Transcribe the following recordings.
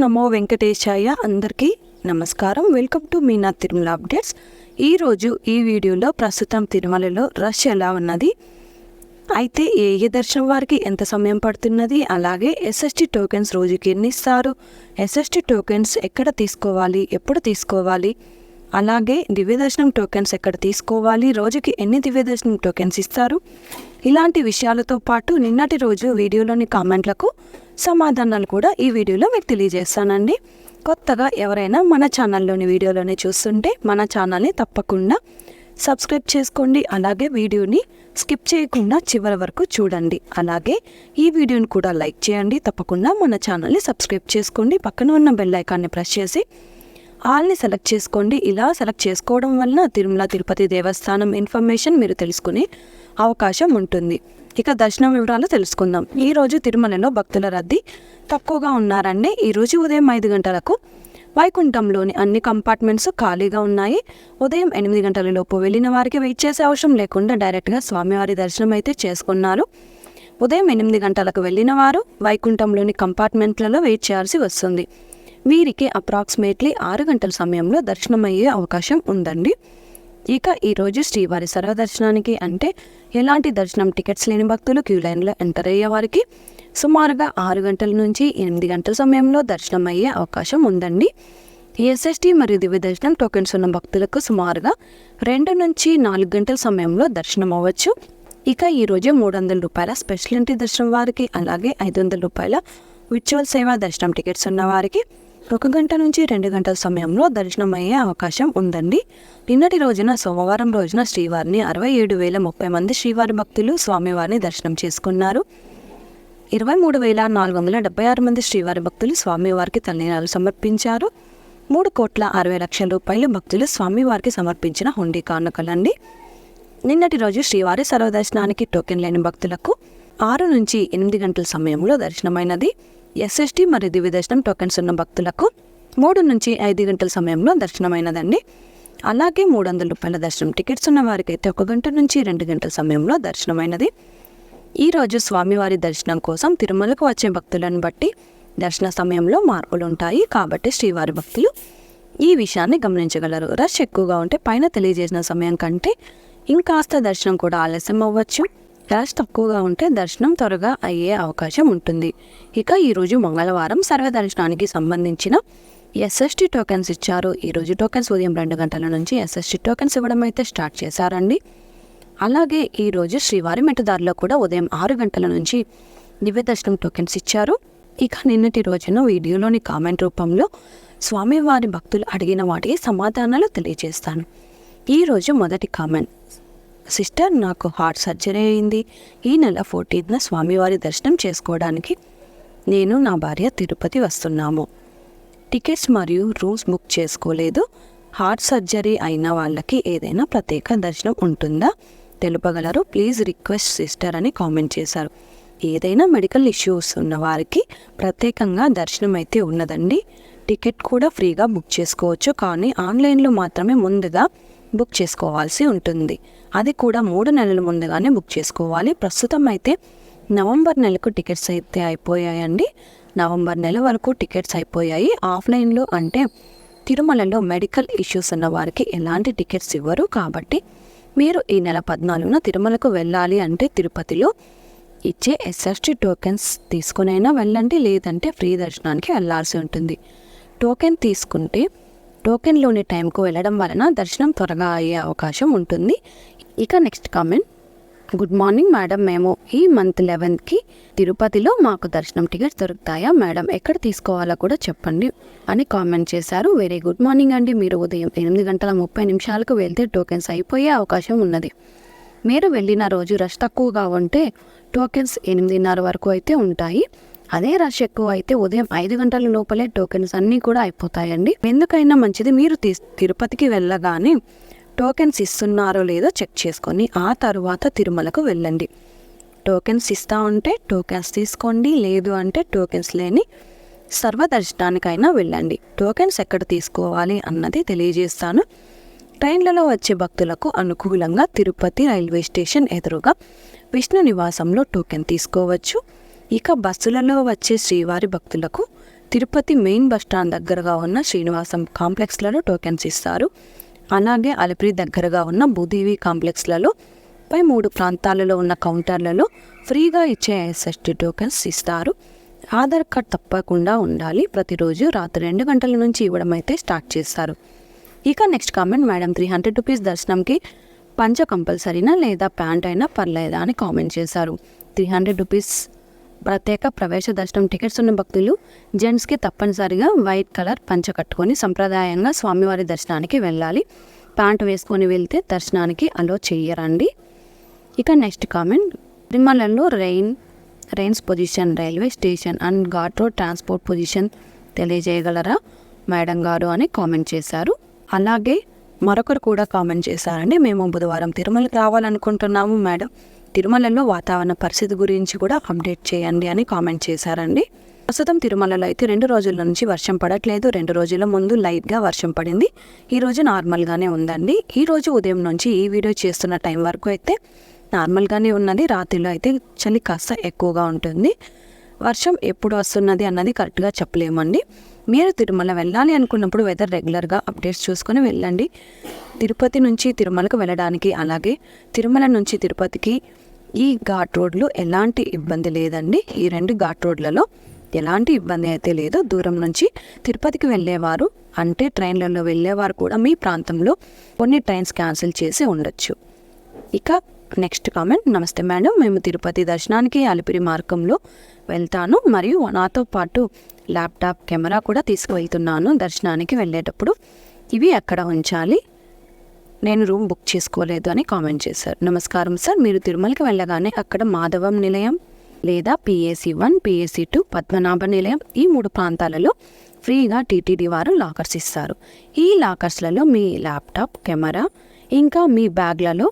నమో వెంకటేశాయ అందరికీ నమస్కారం. Welcome to Meena Tirumala updates. ఈరోజు ఈ వీడియోలో ప్రస్తుతం తిరుమలలో రష్ ఎలా ఉన్నది? అయితే ఏ ఏ దర్శనం వారికి ఎంత సమయం పడుతున్నది? అలాగే ఎస్ఎస్టీ టోకెన్స్ రోజుకి ఎన్ని ఇస్తారు? ఎస్ఎస్టీ టోకెన్స్ ఎక్కడ తీసుకోవాలి? ఎప్పుడు తీసుకోవాలి? అలాగే దివ్యదర్శనం టోకెన్స్ ఎక్కడ తీసుకోవాలి? రోజుకి ఎన్ని దివ్యదర్శనం టోకెన్స్ ఇస్తారు? ఇలాంటి విషయాలతో పాటు నిన్నటి రోజు వీడియోలోని కామెంట్లకు సమాధానాలు కూడా ఈ వీడియోలో మీకు తెలియజేస్తానండి. కొత్తగా ఎవరైనా మన ఛానల్లోని వీడియోలోనే చూస్తుంటే మన ఛానల్ని తప్పకుండా సబ్స్క్రైబ్ చేసుకోండి. అలాగే వీడియోని స్కిప్ చేయకుండా చివరి వరకు చూడండి. అలాగే ఈ వీడియోని కూడా లైక్ చేయండి. తప్పకుండా మన ఛానల్ని సబ్స్క్రైబ్ చేసుకోండి. పక్కన ఉన్న బెల్ ఐకాన్ని ప్రెస్ చేసి ఆల్ని సెలెక్ట్ చేసుకోండి. ఇలా సెలెక్ట్ చేసుకోవడం వలన తిరుమల తిరుపతి దేవస్థానం ఇన్ఫర్మేషన్ మీరు తెలుసుకునే అవకాశం ఉంటుంది. ఇక దర్శనం వివరాలు తెలుసుకుందాం. ఈ రోజు తిరుమలలో భక్తుల రద్దీ తక్కువగా ఉన్నారండి ఈరోజు ఉదయం ఐదు గంటలకు వైకుంఠంలోని అన్ని కంపార్ట్మెంట్స్ ఖాళీగా ఉన్నాయి. ఉదయం ఎనిమిది గంటల లోపు వెళ్ళిన వారికి వెయిట్ చేసే అవసరం లేకుండా డైరెక్ట్గా స్వామివారి దర్శనం అయితే చేసుకున్నారు. ఉదయం ఎనిమిది గంటలకు వెళ్ళిన వారు వైకుంఠంలోని కంపార్ట్మెంట్లలో వెయిట్ చేయాల్సి వస్తుంది. వీరికి అప్రాక్సిమేట్లీ ఆరు గంటల సమయంలో దర్శనం అయ్యే అవకాశం ఉందండి. ఇక ఈరోజు శ్రీవారి సర్వదర్శనానికి అంటే ఎలాంటి దర్శనం టికెట్స్ లేని భక్తులు క్యూ లైన్లో ఎంటర్ అయ్యే వారికి సుమారుగా ఆరు గంటల నుంచి ఎనిమిది గంటల సమయంలో దర్శనం అయ్యే అవకాశం ఉందండి. ఎస్ఎస్టీ మరియు దివ్య దర్శనం టోకెన్స్ ఉన్న భక్తులకు సుమారుగా రెండు నుంచి నాలుగు గంటల సమయంలో దర్శనం అవ్వచ్చు. ఇక ఈరోజు మూడు వందల రూపాయల స్పెషల్ ఎంట్రీ దర్శనం వారికి అలాగే ఐదు వందల రూపాయల విర్చువల్ సేవా దర్శనం టికెట్స్ ఉన్న వారికి ఒక గంట నుంచి రెండు గంటల సమయంలో దర్శనం అయ్యే అవకాశం ఉందండి. నిన్నటి రోజున సోమవారం రోజున శ్రీవారిని అరవై ఏడు వేల ముప్పై మంది శ్రీవారి భక్తులు స్వామివారిని దర్శనం చేసుకున్నారు. ఇరవై మూడు వేల నాలుగు వందల డెబ్బై ఆరు మంది శ్రీవారి భక్తులు స్వామివారికి తల్లినాలు సమర్పించారు. మూడు కోట్ల అరవై లక్షల రూపాయలు భక్తులు స్వామివారికి సమర్పించిన హుండీ కానుకలండి. నిన్నటి రోజు శ్రీవారి సర్వదర్శనానికి టోకెన్ లేని భక్తులకు ఆరు నుంచి ఎనిమిది గంటల సమయంలో దర్శనమైనది. ఎస్ఎస్టీ మరియు దివ్య దర్శనం టోకెన్స్ ఉన్న భక్తులకు మూడు నుంచి ఐదు గంటల సమయంలో దర్శనమైనదండి. అలాగే మూడు వందల రూపాయల దర్శనం టికెట్స్ ఉన్న వారికి అయితే ఒక గంట నుంచి రెండు గంటల సమయంలో దర్శనమైనది. ఈ రోజు స్వామివారి దర్శనం కోసం తిరుమలకు వచ్చే భక్తులను బట్టి దర్శన సమయంలో మార్పులు ఉంటాయి. కాబట్టి శ్రీవారి భక్తులు ఈ విషయాన్ని గమనించగలరు. రష్ ఎక్కువగా ఉంటే పైన తెలియజేసిన సమయం కంటే ఇంకాస్త దర్శనం కూడా ఆలస్యం అవ్వచ్చు. రష్ తక్కువగా ఉంటే దర్శనం త్వరగా అయ్యే అవకాశం ఉంటుంది. ఇక ఈరోజు మంగళవారం సర్వ దర్శనానికి సంబంధించిన ఎస్ఎస్టీ టోకెన్స్ ఇచ్చారు. ఈరోజు టోకెన్స్ ఉదయం రెండు గంటల నుంచి ఎస్ఎస్టీ టోకెన్స్ ఇవ్వడం అయితే స్టార్ట్ చేశారండి. అలాగే ఈరోజు శ్రీవారి మెట్టుదారిలో కూడా ఉదయం ఆరు గంటల నుంచి దివ్య దర్శనం టోకెన్స్ ఇచ్చారు. ఇక నిన్నటి రోజున వీడియోలోని కామెంట్ రూపంలో స్వామివారి భక్తులు అడిగిన వాటికి సమాధానాలు తెలియజేస్తాను. ఈరోజు మొదటి కామెంట్. సిస్టర్ నాకు హార్ట్ సర్జరీ అయింది. ఈ నెల ఫోర్టీన్త్న స్వామివారి దర్శనం చేసుకోవడానికి నేను నా భార్య తిరుపతి వస్తున్నాము. టికెట్స్ మరియు రూమ్స్ బుక్ చేసుకోలేదు. హార్ట్ సర్జరీ అయిన వాళ్ళకి ఏదైనా ప్రత్యేక దర్శనం ఉంటుందా? తెలుపగలరు? ప్లీజ్ రిక్వెస్ట్ సిస్టర్ అని కామెంట్ చేశారు. ఏదైనా మెడికల్ ఇష్యూస్ ఉన్న వారికి ప్రత్యేకంగా దర్శనం అయితే ఉన్నదండి. టికెట్ కూడా ఫ్రీగా బుక్ చేసుకోవచ్చు. కానీ ఆన్లైన్లో మాత్రమే ముందుగా బుక్ చేసుకోవాల్సి ఉంటుంది. అది కూడా మూడు నెలల ముందుగానే బుక్ చేసుకోవాలి. ప్రస్తుతం అయితే నవంబర్ నెలకు టికెట్స్ అయితే అయిపోయాయండి. నవంబర్ నెల వరకు టికెట్స్ అయిపోయాయి. ఆఫ్లైన్లో అంటే తిరుమలలో మెడికల్ ఇష్యూస్ ఉన్న వారికి ఎలాంటి టికెట్స్ ఇవ్వరు. కాబట్టి మీరు ఈ నెల పద్నాలుగున తిరుమలకు వెళ్ళాలి అంటే తిరుపతిలో ఇచ్చే ఎస్ఎస్టీ టోకెన్స్ తీసుకునైనా వెళ్ళండి. లేదంటే ఫ్రీ దర్శనానికి వెళ్ళాల్సి ఉంటుంది. టోకెన్ తీసుకుంటే టోకెన్లోని టైంకు వెళ్ళడం వలన దర్శనం త్వరగా అయ్యే అవకాశం ఉంటుంది. ఇక next comment. Good morning madam. మేము ఈ మంత్ లెవెన్త్కి తిరుపతిలో మాకు దర్శనం టికెట్స్ దొరుకుతాయా? మేడం ఎక్కడ తీసుకోవాలో కూడా చెప్పండి అని కామెంట్ చేశారు. వెరీ గుడ్ మార్నింగ్ అండి. మీరు ఉదయం ఎనిమిది గంటల ముప్పై నిమిషాలకు వెళ్తే టోకెన్స్ అయిపోయే అవకాశం ఉన్నది. మీరు వెళ్ళిన రోజు రష్ తక్కువగా ఉంటే టోకెన్స్ ఎనిమిదిన్నర వరకు అయితే ఉంటాయి. అదే రష్ ఎక్కువ అయితే ఉదయం ఐదు గంటల లోపలే టోకెన్స్ అన్నీ కూడా అయిపోతాయండి. ఎందుకైనా మంచిది మీరు తీ తిరుపతికి వెళ్ళగానే టోకెన్స్ ఇస్తున్నారో లేదో చెక్ చేసుకొని ఆ తర్వాత తిరుమలకు వెళ్ళండి. టోకెన్స్ ఇస్తా ఉంటే టోకెన్స్ తీసుకోండి లేదు అంటే టోకెన్స్ లేని సర్వదర్శనానికైనా వెళ్ళండి. టోకెన్స్ ఎక్కడ తీసుకోవాలి అన్నది తెలియజేస్తాను. ట్రైన్లలో వచ్చే భక్తులకు అనుకూలంగా తిరుపతి రైల్వే స్టేషన్ ఎదురుగా విష్ణు నివాసంలో టోకెన్ తీసుకోవచ్చు. ఇక బస్సులలో వచ్చే శ్రీవారి భక్తులకు తిరుపతి మెయిన్ బస్ స్టాండ్ దగ్గరగా ఉన్న శ్రీనివాసం కాంప్లెక్స్లలో టోకెన్స్ ఇస్తారు. అలాగే అలిపిరి దగ్గరగా ఉన్న భూదేవి కాంప్లెక్స్లలో పై మూడు ప్రాంతాలలో ఉన్న కౌంటర్లలో ఫ్రీగా ఇచ్చే ఎస్ఎస్టీ టోకెన్స్ ఇస్తారు. ఆధార్ కార్డ్ తప్పకుండా ఉండాలి. ప్రతిరోజు రాత్రి రెండు గంటల నుంచి ఇవ్వడం అయితే స్టార్ట్ చేస్తారు. ఇక next comment madam three hundred rupees దర్శనంకి పంచ కంపల్సరీనా లేదా ప్యాంట్ అయినా పర్లేదా అని కామెంట్ చేశారు. త్రీ హండ్రెడ్ రూపీస్ ప్రత్యేక ప్రవేశ దర్శనం టికెట్స్ ఉన్న భక్తులు జెంట్స్కి తప్పనిసరిగా వైట్ కలర్ పంచ కట్టుకొని సంప్రదాయంగా స్వామివారి దర్శనానికి వెళ్ళాలి. ప్యాంట్ వేసుకొని వెళ్తే దర్శనానికి అలో చేయరండి ఇక నెక్స్ట్ కామెంట్ తిరుమలలో rain rains position railway station and ghat road transport position తెలియజేయగలరా? మేడం గారు అని కామెంట్ చేశారు. అలాగే మరొకరు కూడా కామెంట్ చేశారండి. మేము బుధవారం తిరుమలకి రావాలనుకుంటున్నాము మేడం. తిరుమలలో వాతావరణ పరిస్థితి గురించి కూడా అప్డేట్ చేయండి అని కామెంట్ చేశారండి. ప్రస్తుతం తిరుమలలో అయితే రెండు రోజుల నుంచి వర్షం పడట్లేదు. రెండు రోజుల ముందు లైట్గా వర్షం పడింది. ఈ రోజు నార్మల్గానే ఉందండి. ఈ రోజు ఉదయం నుంచి ఈ వీడియో చేస్తున్న టైం వరకు అయితే నార్మల్గానే ఉన్నది. రాత్రిలో అయితే చలి కాస్త ఎక్కువగా ఉంటుంది. వర్షం ఎప్పుడు వస్తున్నది అన్నది కరెక్ట్గా చెప్పలేమండి. మీరు తిరుమల వెళ్ళాలి అనుకున్నప్పుడు వెదర్ రెగ్యులర్గా అప్డేట్స్ చూసుకొని వెళ్ళండి. తిరుపతి నుంచి తిరుమలకు వెళ్ళడానికి అలాగే తిరుమల నుంచి తిరుపతికి ఈ ఘాట్ రోడ్లు ఎలాంటి ఇబ్బంది లేదండి. ఈ రెండు ఘాట్ రోడ్లలో ఎలాంటి ఇబ్బంది అయితే లేదు. దూరం నుంచి తిరుపతికి వెళ్ళేవారు. అంటే ట్రైన్లలో వెళ్ళేవారు కూడా మీ ప్రాంతంలో కొన్ని ట్రైన్స్ క్యాన్సిల్ చేసి ఉండొచ్చు. ఇక నెక్స్ట్ కామెంట్. నమస్తే మేడం. మేము తిరుపతి దర్శనానికి అలిపిరి మార్గంలో వెళ్తాను. మరియు నాతో పాటు ల్యాప్టాప్ కెమెరా కూడా తీసుకువెళ్తున్నాను దర్శనానికి వెళ్ళేటప్పుడు. ఇవి ఎక్కడ ఉంచాలి? నేను రూమ్ బుక్ చేసుకోలేదు అని కామెంట్ చేశారు. నమస్కారం సార్ మీరు తిరుమలకి వెళ్ళగానే అక్కడ మాధవం నిలయం లేదా PAC one PAC two Padmanabha Nilayam ఈ మూడు ప్రాంతాలలో ఫ్రీగా టీటీడీ వారు లాకర్స్ ఇస్తారు. ఈ లాకర్స్లలో మీ ల్యాప్టాప్ కెమెరా ఇంకా మీ బ్యాగ్లలో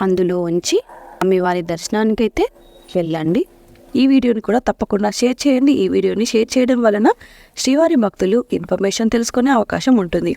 అందులో ఉంచి మీ వారి దర్శనానికి అయితే వెళ్ళండి. ఈ వీడియోని కూడా తప్పకుండా షేర్ చేయండి. ఈ వీడియోని షేర్ చేయడం వలన శ్రీవారి భక్తులు ఇన్ఫర్మేషన్ తెలుసుకునే అవకాశం ఉంటుంది.